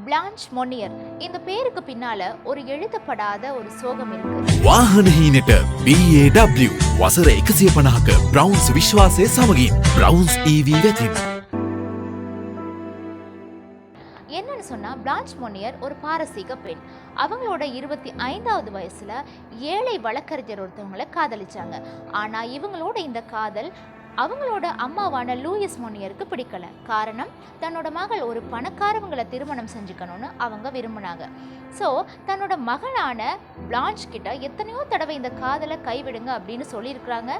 Blanche மொனியர் இந்த பேருக்கு பின்னால ஒரு எழுதப்படாத ஒரு சோகம் இருக்கு වාහන හීනට BAW වසර එකසිය පණහක බ්‍රවන්ස් විශ්වාසය සමගින් බ්‍රවන්ස් EV වෙතින්. என்னன்னு சொன்னா பிளான்ச் மொனியர் ஒரு பாரசீக பெண் அவங்களோட இருபத்தி ஐந்தாவது வயசுல ஏழை வழக்கறிஞர் ஒருத்தவங்களை காதலிச்சாங்க ஆனா இவங்களோட இந்த காதல் அவங்களோட அம்மாவான லூயிஸ் மோனியருக்கு பிடிக்கல. காரணம் தன்னோட மகள் ஒரு பணக்காரவங்களை திருமணம் செஞ்சுக்கணும்னு அவங்க விரும்பினாங்க. ஸோ தன்னோட மகளான பிளான்ச் கிட்ட எத்தனையோ தடவை இந்த காதலை கைவிடுங்க அப்படின்னு சொல்லியிருக்கிறாங்க.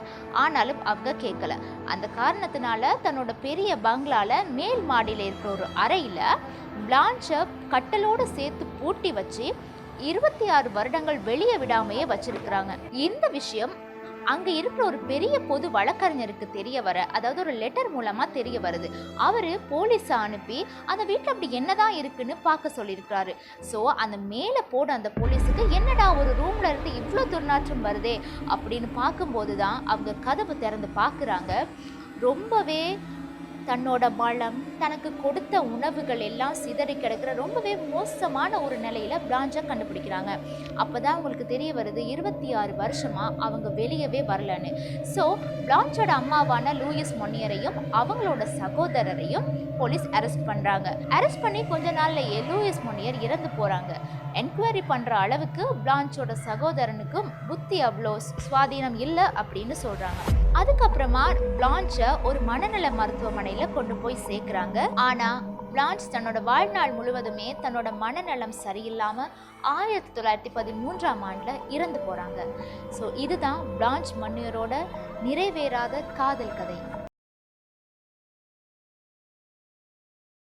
ஆனாலும் அவங்க கேட்கல. அந்த காரணத்தினால தன்னோட பெரிய பங்களால மேல் மாடியில் இருக்கிற ஒரு அறையில் பிளான்ச்சை கட்டலோடு சேர்த்து பூட்டி வச்சு இருபத்தி ஆறு வருடங்கள் வெளியே விடாமையே வச்சிருக்கிறாங்க. இந்த விஷயம் அங்கே இருக்கிற ஒரு பெரிய பொது வழக்கறிஞருக்கு தெரிய வர அதாவது ஒரு லெட்டர் மூலமாக தெரிய வருது. அவர் போலீஸை அனுப்பி அந்த வீட்டில் அப்படி என்னதான் இருக்குன்னு பார்க்க சொல்லியிருக்கிறாரு. ஸோ அந்த மேலே போட அந்த போலீஸுக்கு என்னடா ஒரு ரூமில் இருந்து இவ்வளோ துர்நாற்றம் வருதே? அப்படின்னு பார்க்கும்போது தான் அவங்க கதவு திறந்து பார்க்குறாங்க. ரொம்பவே தன்னோட மலம் தனக்கு கொடுத்த உணவுகள் எல்லாம் சிதறி கிடக்கிற ரொம்பவே மோசமான ஒரு நிலையில பிராஞ்சை கண்டுபிடிக்கிறாங்க. அப்பதான் அவங்களுக்கு தெரிய வருது இருபத்தி ஆறு வருஷமா அவங்க வெளியவே வரலன்னு. ஸோ பிரான்ச்சோட அம்மாவான லூயிஸ் மொன்னியரையும் அவங்களோட சகோதரரையும் போலீஸ் அரெஸ்ட் பண்ணுறாங்க அரெஸ்ட் பண்ணி கொஞ்ச நாள்லயே லூயிஸ் மொன்னியர் இறந்து போகிறாங்க என்கொயரி பண்ணுற அளவுக்கு பிளான்ச்சோட சகோதரனுக்கும் புத்தி அவ்வளோ சுவாதீனம் இல்லை அப்படின்னு சொல்கிறாங்க அதுக்கப்புறமா பிளான்ச்சை ஒரு மனநல மருத்துவமனை மருத்துவமனையில கொண்டு போய் சேர்க்குறாங்க. ஆனா பிளான்ச் தன்னோட வாழ்நாள் முழுவதுமே தன்னோட மனநலம் சரியில்லாம ஆயிரத்தி தொள்ளாயிரத்தி பதிமூன்றாம் ஆண்டுல இறந்து போறாங்க. ஸோ இதுதான் பிளான்ச் மன்னியரோட நிறைவேறாத காதல் கதை.